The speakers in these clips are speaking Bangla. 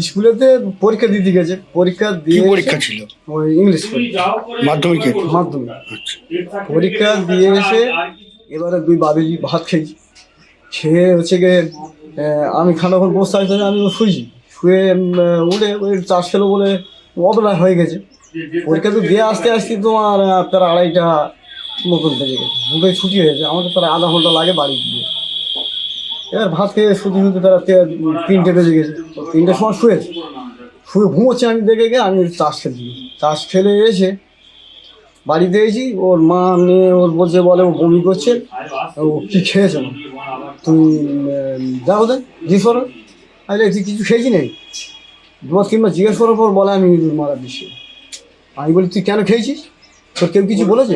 স্কুলেতে পরীক্ষা দিতে গেছে। পরীক্ষা কি দিয়ে পরীক্ষা ছিল? ওই ইংলিশ পরীক্ষা, মাধ্যমিকে? মাধ্যমিক। আচ্ছা। পরীক্ষা দিয়ে এসে এবারে দুই বাবিজি ভাত খেয়েছি খেয়ে হচ্ছে গিয়ে আহ, আমি খানাখন বসে থাকতে আমি শুয়েছি শুয়ে উম, উঠে ওই চাষ খেলো বলে অতটা হয়ে গেছে। পরীক্ষা তো দিয়ে আসতে আসতে তোমার আহ, প্রায় আড়াইটা মতন বেজে গেছে। দুটোই ছুটি হয়েছে। আমাদের প্রায় আধা ঘণ্টা লাগে বাড়ি গিয়ে। এবার ভাত খেয়ে শুধু শুধু তারা তিনটে বেজে গেছে। তিনটের সময় শুয়েছে শুয়ে ঘুমোচ্ছে আমি দেখে গিয়ে আমি চাষ খেলছি চাষ খেলে এসে বাড়িতে এসেছি ওর মা মেয়ে ওর বলছে বলে ও বমি করছে। ও কি খেয়েছে না উম, যাও দেন জিজ্ঞেস করো। আরে তুই কিছু খেয়েছি নাকি? দুবার কিংবা জিজ্ঞেস করার পর বলে আমি ইঁদুর মারা দিচ্ছি। আমি বলি তুই কেন খেয়েছিস? তোর কেউ কিছু বলেছে?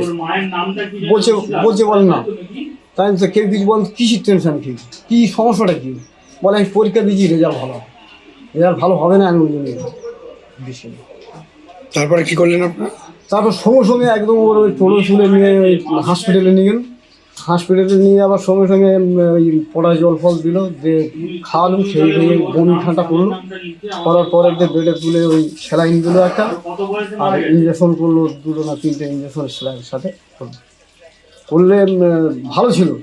বলছে বলছে বলে না। তাই আমি তো কেউ কিছু বল কিসের টেনশন খেয়েছি কী সমস্যাটা কী? বলে আমি পরীক্ষা দিয়েছি রেজাল্ট ভালো। রেজাল্ট ভালো হবে না আমি ওই জন্য তারপরে কি করলেন আপনার? তারপর সঙ্গে সঙ্গে একদম ওর ওই টোটো তুলে নিয়ে ওই হসপিটালে নিয়ে গেল। হসপিটালে নিয়ে আবার সঙ্গে সঙ্গে ওই পড়া জল ফল দিল দিয়ে খাওয়ালাম সেই খেয়ে বমি ঠান্ডা করল। করার পরে যে বেডে তুলে ওই স্যালাইন দিলো একটা আর ইঞ্জেকশন করল দুটো না তিনটে ইঞ্জেকশন স্যালাইনের সাথে। করল। করলে ভালো ছিল।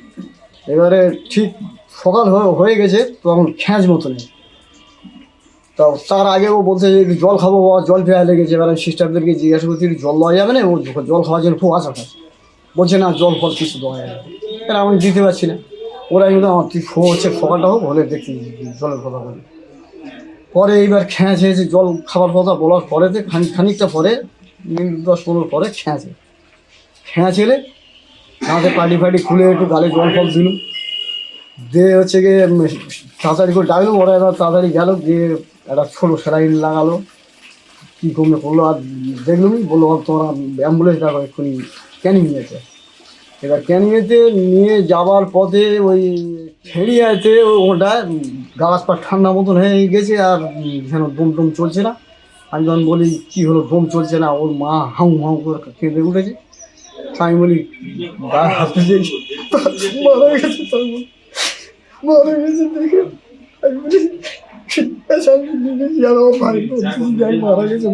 এবারে ঠিক সকাল হয়ে- গেছে, তখন খ্যাঁচ নেই তো তার আগে ও বলছে যে জল খাব, বাবা, জল পেয়ে লেগেছে। এবার সিস্টারদেরকে জিজ্ঞাসা করছি জল দেওয়া যাবে না? ও জল খাওয়ার জন্য খুব আশা খাচ্ছে বলছে, না, জল ফল কিছু দেওয়া যাবে না। এবার আমি দিতে পারছি না। ওরা কিন্তু আমার তুই শো হচ্ছে, সকালটা হোক, হলে দেখি জলের কথা বলি। পরে এইবার খ্যাঁচ হয়েছে, জল খাবার কথা বলার পরেতে খানিক খানিকটা পরে, মিনিট দশ পনেরো পরে খ্যাঁচে খ্যাঁচ আমাদের পাটি ফাটি খুলে একটু গালে জল ফল দিলুম দিয়ে হচ্ছে গিয়ে তাড়াতাড়ি করে ডাকলাম ওরা এবার তাড়াতাড়ি গেল দিয়ে একটা ছোটো স্যালাইন লাগালো। কী কমে করল আর দেখলুম বলল, "আর তোমরা অ্যাম্বুলেন্স ডাকো এক্ষুনি ক্যানিং নিয়েছে? এবার ক্যানিংয়েতে নিয়ে যাওয়ার পথে ওই ফেরিয়াতে ওটা গাছ পা ঠান্ডা মতন হয়ে গেছে আর যেন দম টম চলছে না। আমি যখন বলি, কী হলো দম চলছে না? ওর মা হাউ হাউ করে কেঁদে উঠেছে। আমি বলি মারা গেছে বলি, মারা গেছে দেখে। আমি বলি আমার ভাই মারা গেছে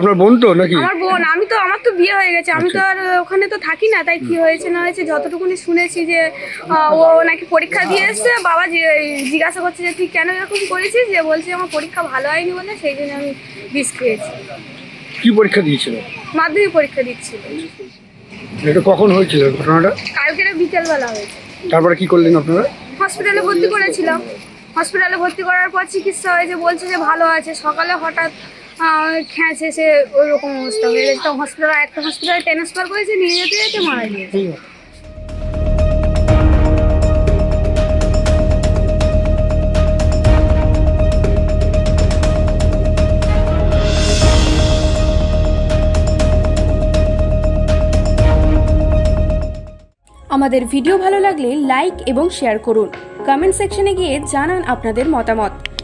আপনার বোন তো নাকি? আমার বোন আমি তো আমার তো বিয়ে হয়ে গেছে। আমি তো আর ওখানে তো থাকি না তাই কি হয়েছে না হয়েছে যতটুকুনি শুনেছি যে ও নাকি পরীক্ষা দিয়ে এসছে। বাবা জিজ্ঞাসা করছে যে তুই কেন এরকম করেছিস? যে বলছে আমার পরীক্ষা ভালো হয়নি বলে সেই জন্য আমি বিষ খেয়েছি। কি পরীক্ষা দিয়েছিল? মাধ্যমিক পরীক্ষা দিচ্ছিল। এটা কখন হয়েছিল ঘটনাটা? কালকে বিকেলবেলা হয়েছে। তারপরে কি করলেন আপনারা? হসপিটালে ভর্তি করেছিলাম। হসপিটালে ভর্তি করার পর চিকিৎসা হয়েছে বলছে যে ভালো আছে। সকালে হঠাৎ খ্যাঁচ এসে ওই রকম অবস্থা হয়ে গেছে। হসপিটাল একটা হসপিটালে ট্রান্সফার করেছে নিয়ে যেতে যেতে মারা গিয়েছে। আমাদের ভিডিও ভালো লাগলে লাইক এবং শেয়ার করুন। কমেন্ট সেকশনে গিয়ে জানান আপনাদের মতামত।